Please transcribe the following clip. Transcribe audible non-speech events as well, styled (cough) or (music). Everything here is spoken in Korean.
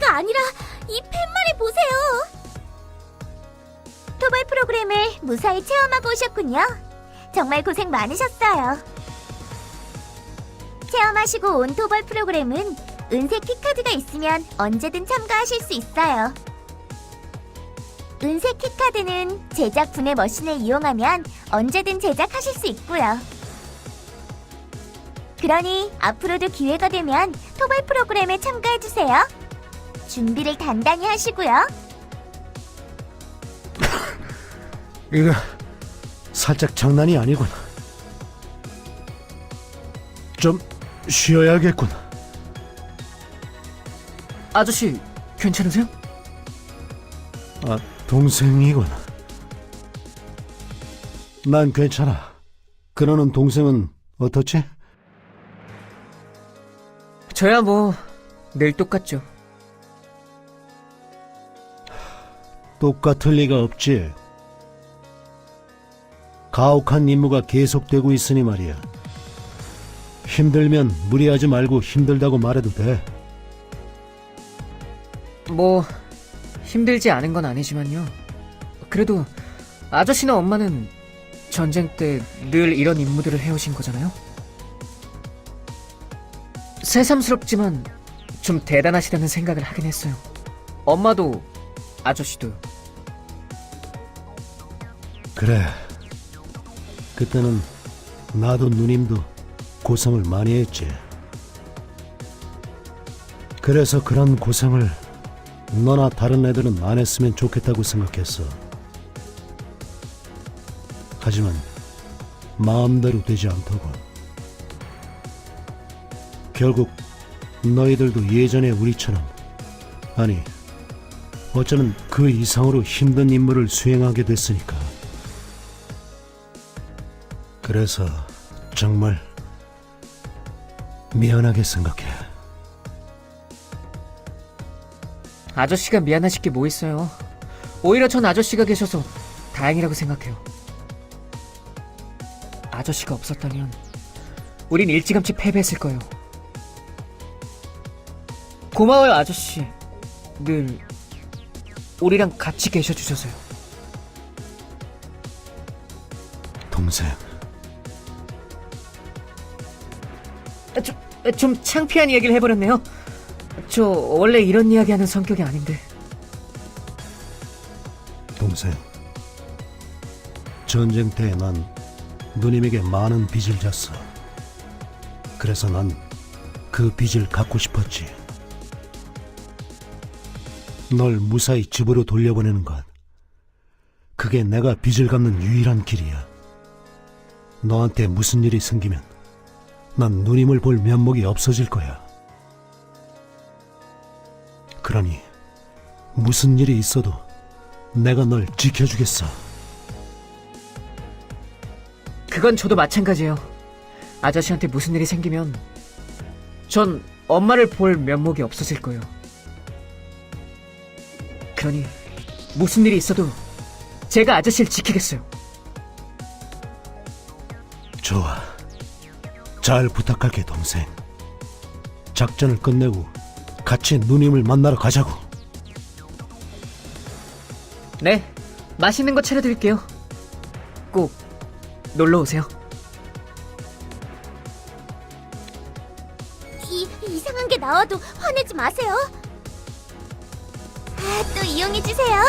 아니라 이 팻말을 보세요. 토벌 프로그램을 무사히 체험하고 오셨군요. 정말 고생 많으셨어요. 체험하시고 온 토벌 프로그램은 은색 키카드가 있으면 언제든 참가하실 수 있어요. 은색 키카드는 제작 분해 머신을 이용하면 언제든 제작하실 수 있고요. 그러니 앞으로도 기회가 되면 토벌 프로그램에 참가해주세요. 준비를 단단히 하시고요. (laughs) 이거 살짝 장난이 아니군. 좀 쉬어야겠군. 아저씨, 괜찮으세요? 아, 동생이군. 난 괜찮아. 그러는 동생은 어떻지? 저야 뭐, 늘 똑같죠. 똑같을 리가 없지. 가혹한 임무가 계속되고 있으니 말이야. 힘들면 무리하지 말고 힘들다고 말해도 돼. 뭐, 힘들지 않은 건 아니지만요. 그래도, 아저씨나 엄마는 전쟁 때 늘 이런 임무들을 해오신 거잖아요? 새삼스럽지만, 좀 대단하시다는 생각을 하긴 했어요. 엄마도, 아저씨도요. 그래. 그때는 나도 누님도 고생을 많이 했지. 그래서 그런 고생을 너나 다른 애들은 안 했으면 좋겠다고 생각했어. 하지만 마음대로 되지 않더군. 결국 너희들도 예전의 우리처럼 아니 어쩌면 그 이상으로 힘든 임무를 수행하게 됐으니까. 그래서 정말 미안하게 생각해. 아저씨가 미안하실 게 뭐 있어요. 오히려 전 아저씨가 계셔서 다행이라고 생각해요. 아저씨가 없었다면 우린 일찌감치 패배했을 거예요. 고마워요, 아저씨. 늘 우리랑 같이 계셔 주셔서요. 동생, 좀, 좀 창피한 이야기를 해버렸네요. 저 원래 이런 이야기하는 성격이 아닌데. 동생. 전쟁 때 난 누님에게 많은 빚을 졌어. 그래서 난 그 빚을 갚고 싶었지. 널 무사히 집으로 돌려보내는 것. 그게 내가 빚을 갚는 유일한 길이야. 너한테 무슨 일이 생기면 난 누님을 볼 면목이 없어질 거야. 그러니 무슨 일이 있어도 내가 널 지켜주겠어. 그건 저도 마찬가지예요. 아저씨한테 무슨 일이 생기면 전 엄마를 볼 면목이 없어질 거예요. 그러니 무슨 일이 있어도 제가 아저씨를 지키겠어요. 좋아. 잘 부탁할게, 동생. 작전을 끝내고 같이 누님을 만나러 가자고. 네, 맛있는 거 차려드릴게요. 꼭 놀러 오세요. 이 이상한 게 나와도 화내지 마세요. 아, 또 이용해 주세요.